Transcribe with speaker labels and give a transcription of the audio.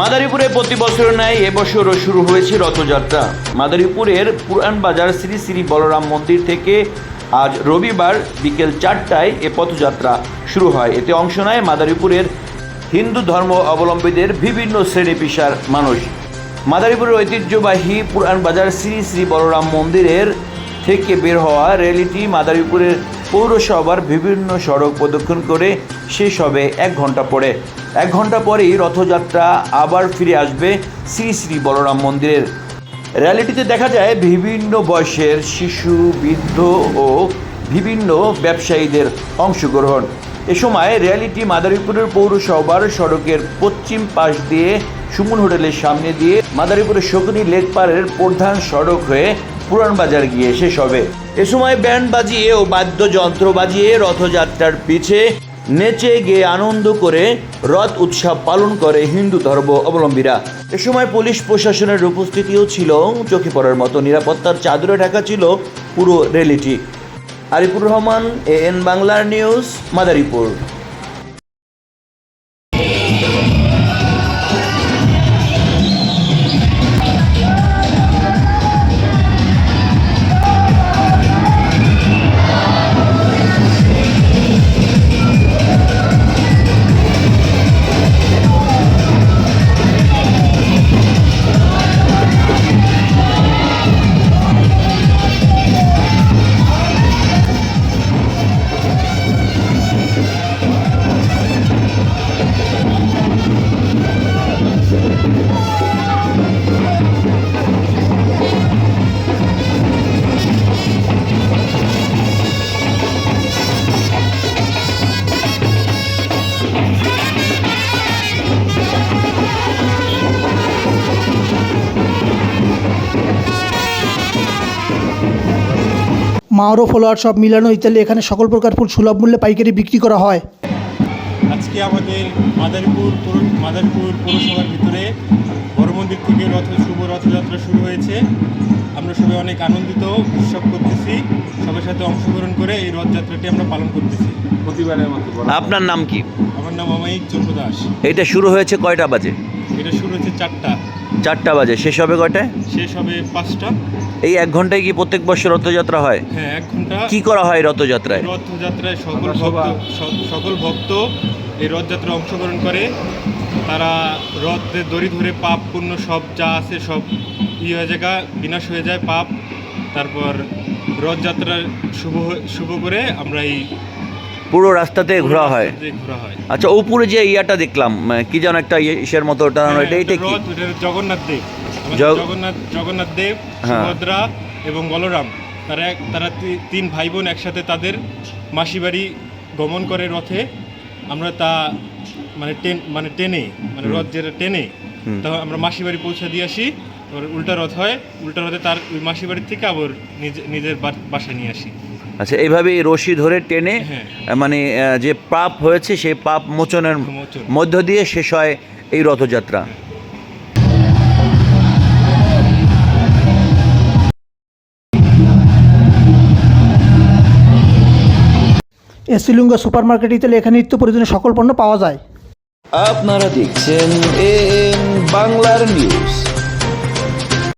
Speaker 1: মাদারীপুরে প্রতি বছরের ন্যায় এবছরও শুরু হয়েছে রথযাত্রা। মাদারীপুরের পুরান বাজার শ্রী শ্রী বলরাম মন্দির থেকে আজ রবিবার বিকেল চারটায় এ পথযাত্রা শুরু হয়। এতে অংশ নেয় মাদারীপুরের হিন্দু ধর্ম অবলম্বীদের বিভিন্ন শ্রেণি পেশার মানুষ। মাদারীপুরের ঐতিহ্যবাহী পুরান বাজার শ্রী শ্রী বলরাম মন্দিরের থেকে বের হওয়া র্যালিটি মাদারীপুরের পৌরসভার বিভিন্ন সড়ক প্রদক্ষিণ করে শেষ হবে এক ঘণ্টা পরে। এক ঘণ্টা পরেই রথযাত্রা আবার ফিরে আসবে শ্রী শ্রী বলরাম মন্দিরের। র্যালিটিতে দেখা যায় বিভিন্ন বয়সের শিশু, বৃদ্ধ ও বিভিন্ন ব্যবসায়ীদের অংশগ্রহণ। এ সময় র্যালিটি মাদারীপুরের পৌরসভার সড়কের পশ্চিম পাশ দিয়ে সুমন হোটেলের সামনে দিয়ে মাদারীপুরের শকুনি লেক পাড়ের প্রধান সড়ক হয়ে পুরান বাজার গিয়ে শেষ হবে। এ সময় ব্যান্ড বাজিয়ে ও বাদ্যযন্ত্র বাজিয়ে রথযাত্রার পিছে নেচে গিয়ে আনন্দ করে রথ উৎসব পালন করে হিন্দু ধর্ম অবলম্বীরা। এ সময় পুলিশ প্রশাসনের উপস্থিতিও ছিল, চোখে পড়ার মতো। নিরাপত্তার চাদরে ঢাকা ছিল পুরো র্যালিটি আরিফুর রহমান এ এন বাংলার নিউজ, মাদারীপুর।
Speaker 2: মাওরো ফলোয়ার সব মিলানো ইত্যাদি এখানে সকল প্রকার ফুল সুলভ মূল্যে পাইকারি বিক্রি করা হয়।
Speaker 3: আজকে আমাদের মাদারীপুর পৌর- মাদারীপুর পৌরসভার ভিতরে বড় মন্দির থেকে রথ শুভ রথযাত্রা শুরু হয়েছে। আমরা সবাই অনেক আনন্দিত উৎসব করতেছি। সবার সাথে অংশগ্রহণ করে এই রথযাত্রাটি আমরা পালন করতেছি। প্রতিবারের মতো
Speaker 1: আপনার নাম কি?
Speaker 3: আমার নাম অমায়িক চন্দ্র দাস।
Speaker 1: এটা শুরু হয়েছে কয়টা বাজে?
Speaker 3: এটা শুরু হচ্ছে চারটা।
Speaker 1: চারটা বাজে। শেষ হবে কয়টায়?
Speaker 3: শেষ হবে পাঁচটা।
Speaker 1: এই এক ঘন্টায় কি প্রত্যেক বছর রথযাত্রা হয়?
Speaker 3: হ্যাঁ এক ঘণ্টা।
Speaker 1: কি করা হয় রথযাত্রায়?
Speaker 3: রথযাত্রায় সকল ভক্ত সকল ভক্ত এই রথযাত্রায় অংশগ্রহণ করে। তারা রথের দড়ি ধরে পাপ পুণ্য সব যা আছে সব ই হয়ে জায়গা বিনাশ হয়ে যায় পাপ। তারপর রথযাত্রা শুভ হয়ে- শুভ করে আমরা এই
Speaker 1: পুরো রাস্তাতে ঘোরা হয়। আচ্ছা উপরে যে ইয়াটা দেখলাম কি যেন একটা ইয়ে- ইসের মতো ওটা
Speaker 3: হ্যাঁ,
Speaker 1: এটা কি?
Speaker 3: জগন্নাথ দেব। জগন্নাথ জগন্নাথ দেব
Speaker 1: হ্যাঁ।
Speaker 3: সুভদ্রা এবং বলরাম তারা এক তারা তিন ভাই বোন একসাথে তাদের মাসি বাড়ি গমন করে রথে। আমরা তা মানে টেন মানে টেনে মানে রথ যেটা টেনে। তখন আমরা মাসি বাড়ি পৌঁছে দিয়ে আসি তারপর উল্টা রথ হয় উল্টা রথে তার ওই মাসি বাড়ির থেকে আবার নিজে নিজের বা- বাসায় নিয়ে আসি।
Speaker 1: আচ্ছা এইভাবে এই রশি ধরে টেনে
Speaker 3: হ্যাঁ।
Speaker 1: মানে আহ, যে পাপ হয়েছে সেই পাপ মোচনের মধ্য দিয়ে শেষ হয় এই রথযাত্রা।
Speaker 2: এসিলুঙ্গা সুপার মার্কেট ইত্যাদি এখানে নিত্য প্রয়োজনীয় সকল পণ্য পাওয়া যায়।
Speaker 1: আপনারা দেখছেন এ বাংলার নিউজ।